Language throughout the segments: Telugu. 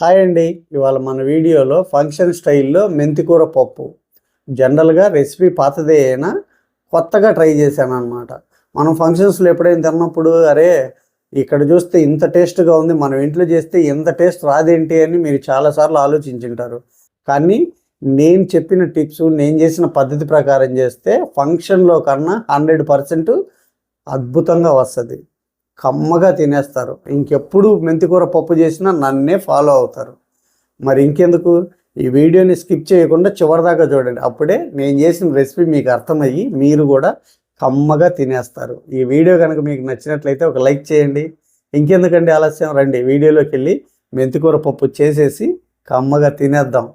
హాయ్ అండి. ఇవాళ మన వీడియోలో ఫంక్షన్ స్టైల్లో మెంతికూర పప్పు. జనరల్గా రెసిపీ పాతదే అయినా కొత్తగా ట్రై చేశాను అనమాట మనం ఫంక్షన్స్లో ఎప్పుడైనా తిన్నప్పుడు అరే ఇక్కడ చూస్తే ఇంత టేస్ట్గా ఉంది మనం ఇంట్లో చేస్తే ఇంత టేస్ట్ రాదేంటి అని మీరు చాలాసార్లు ఆలోచించుంటారు. కానీ నేను చెప్పిన టిప్స్ నేను చేసిన పద్ధతి ప్రకారం చేస్తే ఫంక్షన్లో కన్నా హండ్రెడ్ పర్సెంట్ అద్భుతంగా వస్తుంది. కమ్మగా తినేస్తారు. ఇంకెప్పుడు మెంతికూర పప్పు చేసినా నన్నే ఫాలో అవుతారు. మరి ఇంకెందుకు? ఈ వీడియోని స్కిప్ చేయకుండా చివరిదాకా చూడండి. అప్పుడే నేను చేసిన రెసిపీ మీకు అర్థమయ్యి మీరు కూడా కమ్మగా తినేస్తారు. ఈ వీడియో కనుక మీకు నచ్చినట్లయితే ఒక లైక్ చేయండి. ఇంకెందుకండి ఆలస్యం? రండి వీడియోలోకి వెళ్ళి మెంతికూర పప్పు చేసేసి కమ్మగా తినేద్దాం.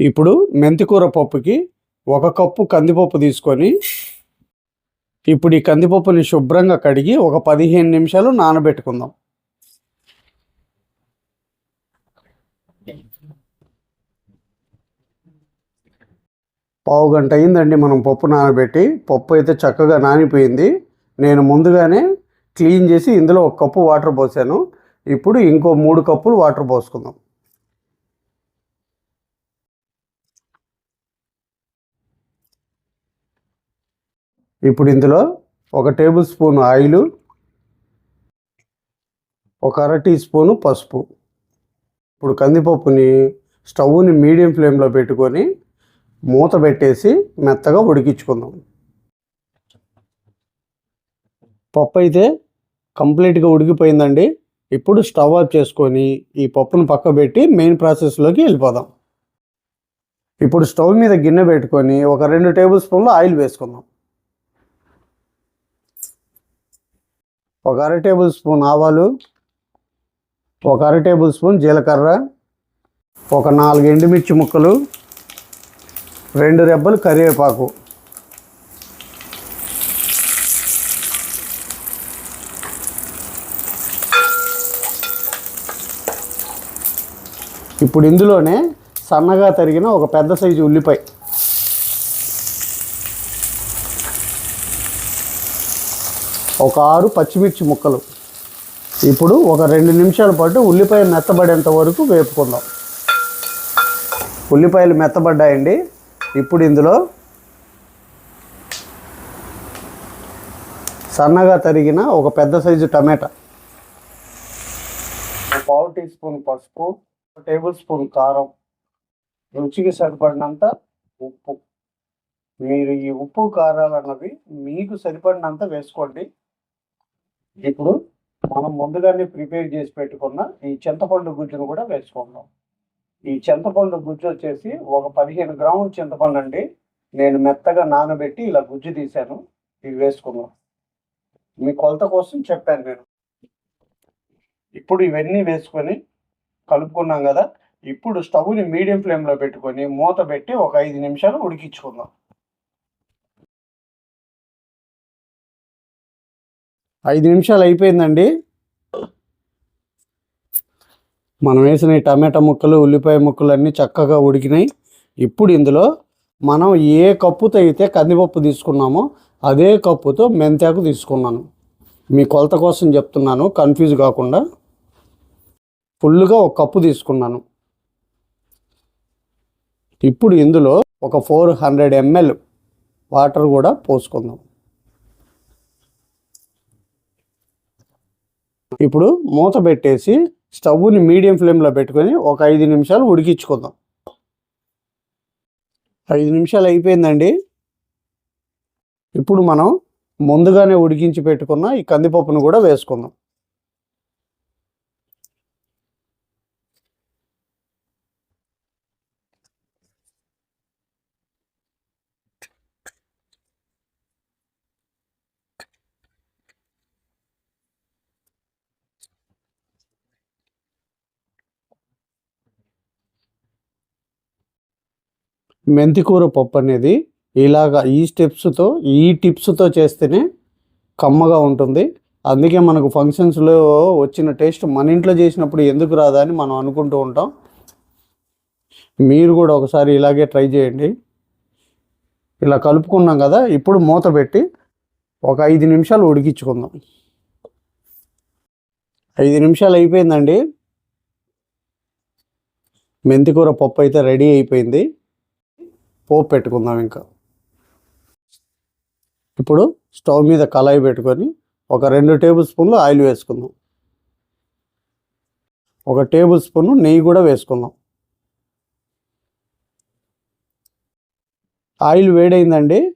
ఇప్పుడు మెంతికూర పప్పుకి ఒక కప్పు కందిపప్పు తీసుకొని ఇప్పుడు ఈ కందిపప్పుని శుభ్రంగా కడిగి ఒక పదిహేను నిమిషాలు నానబెట్టుకుందాం. పావు గంట అయిందండి మనం పప్పు నానబెట్టి. పప్పు అయితే చక్కగా నానిపోయింది. నేను ముందుగానే క్లీన్ చేసి ఇందులో ఒక కప్పు వాటర్ పోసాను. ఇప్పుడు ఇంకో మూడు కప్పులు వాటర్ పోసుకుందాం. ఇప్పుడు ఇందులో ఒక టేబుల్ స్పూన్ ఆయిల్ ఒక అర టీ స్పూను పసుపు. ఇప్పుడు కందిపప్పుని స్టవ్ని మీడియం ఫ్లేమ్లో పెట్టుకొని మూత పెట్టేసి మెత్తగా ఉడికించుకుందాం. పప్పు అయితే కంప్లీట్గా ఉడికిపోయిందండి. ఇప్పుడు స్టవ్ ఆఫ్ చేసుకొని ఈ పప్పును పక్క పెట్టి మెయిన్ ప్రాసెస్లోకి వెళ్ళిపోదాం. ఇప్పుడు స్టవ్ మీద గిన్నె పెట్టుకొని ఒక రెండు టేబుల్ స్పూన్లు ఆయిల్ వేసుకుందాం. ఒక అర టేబుల్ స్పూన్ ఆవాలు ఒక అర టేబుల్ స్పూన్ జీలకర్ర ఒక నాలుగు ఎండుమిర్చి ముక్కలు రెండు రెబ్బలు కరివేపాకు. ఇప్పుడు ఇందులోనే సన్నగా తరిగిన ఒక పెద్ద సైజు ఉల్లిపాయ. ఒక ఆరు పచ్చిమిర్చి ముక్కలు. ఇప్పుడు ఒక రెండు నిమిషాల పాటు ఉల్లిపాయ మెత్తబడేంత వరకు వేపుకుందాం. ఉల్లిపాయలు మెత్తబడ్డాయండి. ఇప్పుడు ఇందులో సన్నగా తరిగిన ఒక పెద్ద సైజు టమాటా. పావు టీ స్పూన్ పసుపు టేబుల్ స్పూన్ కారం. రుచికి సరిపడినంత ఉప్పు. మీరు ఈ ఉప్పు కారాలు అన్నవి మీకు సరిపడినంత వేసుకోండి. ఇప్పుడు మనం ముందుగానే ప్రిపేర్ చేసి పెట్టుకున్న ఈ చింతపండు గుజ్జును కూడా వేసుకుందాం ఈ చింతపండు గుజ్జు వచ్చేసి ఒక పదిహేను గ్రాముల చింతపండు అండి. నేను మెత్తగా నానబెట్టి ఇలా గుజ్జు తీశాను. ఇది వేసుకుందాం. మీ కొలత కోసం చెప్పాను నేను. ఇప్పుడు ఇవన్నీ వేసుకొని కలుపుకున్నాం కదా. ఇప్పుడు స్టవ్ని మీడియం ఫ్లేమ్లో పెట్టుకొని మూత పెట్టి ఒక ఐదు నిమిషాలు ఉడికించుకుందాం. ఐదు నిమిషాలు అయిపోయిందండి. మనం వేసిన ఈ టమాటా ముక్కలు ఉల్లిపాయ ముక్కలు అన్నీ చక్కగా ఉడికినాయి. ఇప్పుడు ఇందులో మనం ఏ కప్పుతో అయితే కందిపప్పు తీసుకున్నామో అదే కప్పుతో మెంతాకు తీసుకున్నాను. మీ కొలత కోసం చెప్తున్నాను కన్ఫ్యూజ్ కాకుండా. ఫుల్గా ఒక కప్పు తీసుకున్నాను. ఇప్పుడు ఇందులో ఒక ఫోర్ హండ్రెడ్ ఎంఎల్ వాటర్ కూడా పోసుకుందాం. ఇప్పుడు మూత పెట్టేసి స్టవ్ని మీడియం ఫ్లేమ్లో పెట్టుకొని ఒక ఐదు నిమిషాలు ఉడికించుకుందాం. ఐదు నిమిషాలు అయిపోయిందండి. ఇప్పుడు మనం ముందుగానే ఉడికించి పెట్టుకున్న ఈ కందిపప్పును కూడా వేసుకుందాం. మెంతికూర పప్పు అనేది ఇలాగా ఈ స్టెప్స్తో ఈ టిప్స్తో చేస్తేనే కమ్మగా ఉంటుంది. అందుకే మనకు ఫంక్షన్స్లో వచ్చిన టేస్ట్ మన ఇంట్లో చేసినప్పుడు ఎందుకు రాదా అని మనం అనుకుంటూ ఉంటాం. మీరు కూడా ఒకసారి ఇలాగే ట్రై చేయండి. ఇలా కలుపుకున్నాం కదా ఇప్పుడు మూత పెట్టి ఒక ఐదు నిమిషాలు ఉడికించుకుందాం. ఐదు నిమిషాలు అయిపోయిందండి. మెంతికూర పప్పు అయితే రెడీ అయిపోయింది. పోపు పెట్టుకుందాం ఇంకా. ఇప్పుడు స్టవ్ మీద కళాయి పెట్టుకొని ఒక రెండు టేబుల్ స్పూన్లు ఆయిల్ వేసుకుందాం. ఒక టేబుల్ స్పూన్ నెయ్యి కూడా వేసుకుందాం. ఆయిల్ వేడైందండి.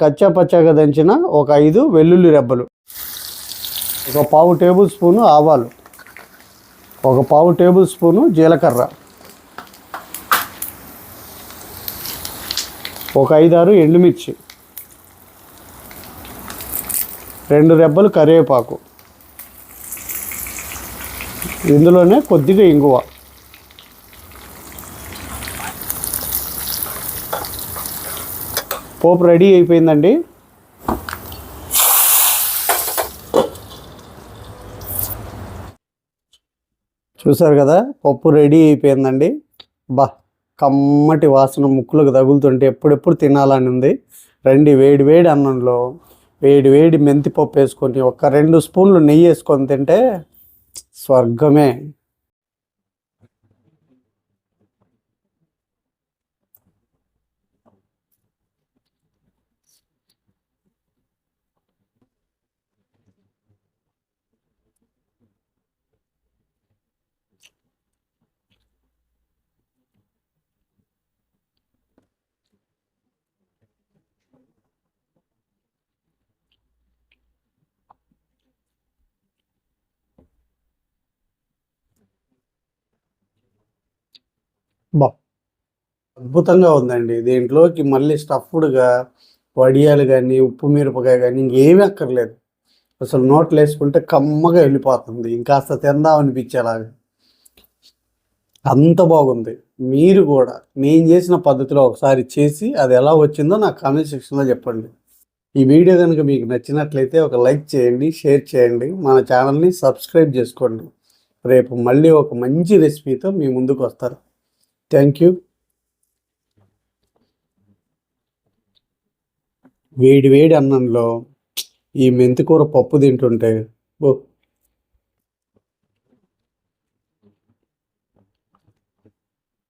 కచ్చా పచ్చాగా దంచిన ఒక ఐదు వెల్లుల్లి రెబ్బలు. ఒక పావు టేబుల్ స్పూను ఆవాలు. ఒక పావు టేబుల్ స్పూను జీలకర్ర. ఒక ఐదారు ఎండుమిర్చి. రెండు రెబ్బలు కరివేపాకు. ఇందులోనే కొద్దిగా ఇంగువ. పోపు రెడీ అయిపోయిందండి. చూసారు కదా పప్పు రెడీ అయిపోయిందండి. బా. కమ్మటి వాసన ముక్కులకు తగులుతుంటే ఎప్పుడెప్పుడు తినాలని ఉంది? రండి వేడి వేడి అన్నంలో వేడి వేడి మెంతిపప్పు వేసుకొని ఒక రెండు స్పూన్లు నెయ్యి వేసుకొని తింటే స్వర్గమే. బా. అద్భుతంగా ఉందండి. దీంట్లోకి మళ్ళీ స్టఫ్డ్గా వడియాలు కానీ ఉప్పు మిరపకాయ కానీ ఇంకేమీ అక్కర్లేదు. అసలు నోట్లు వేసుకుంటే కమ్మగా వెళ్ళిపోతుంది. ఇంకాస్త తిందాం అనిపించేలాగా. అంత బాగుంది. మీరు కూడా నేను చేసిన పద్ధతిలో ఒకసారి చేసి అది ఎలా వచ్చిందో నాకు కామెంట్ సెక్షన్లో చెప్పండి. ఈ వీడియో కనుక మీకు నచ్చినట్లయితే ఒక లైక్ చేయండి షేర్ చేయండి. మన ఛానల్ని సబ్స్క్రైబ్ చేసుకోండి. రేపు మళ్ళీ ఒక మంచి రెసిపీతో మీ ముందుకు వస్తారు. థ్యాంక్ యూ వేడి వేడి అన్నంలో ఈ మెంతికూర పప్పు తింటుంటే ఓ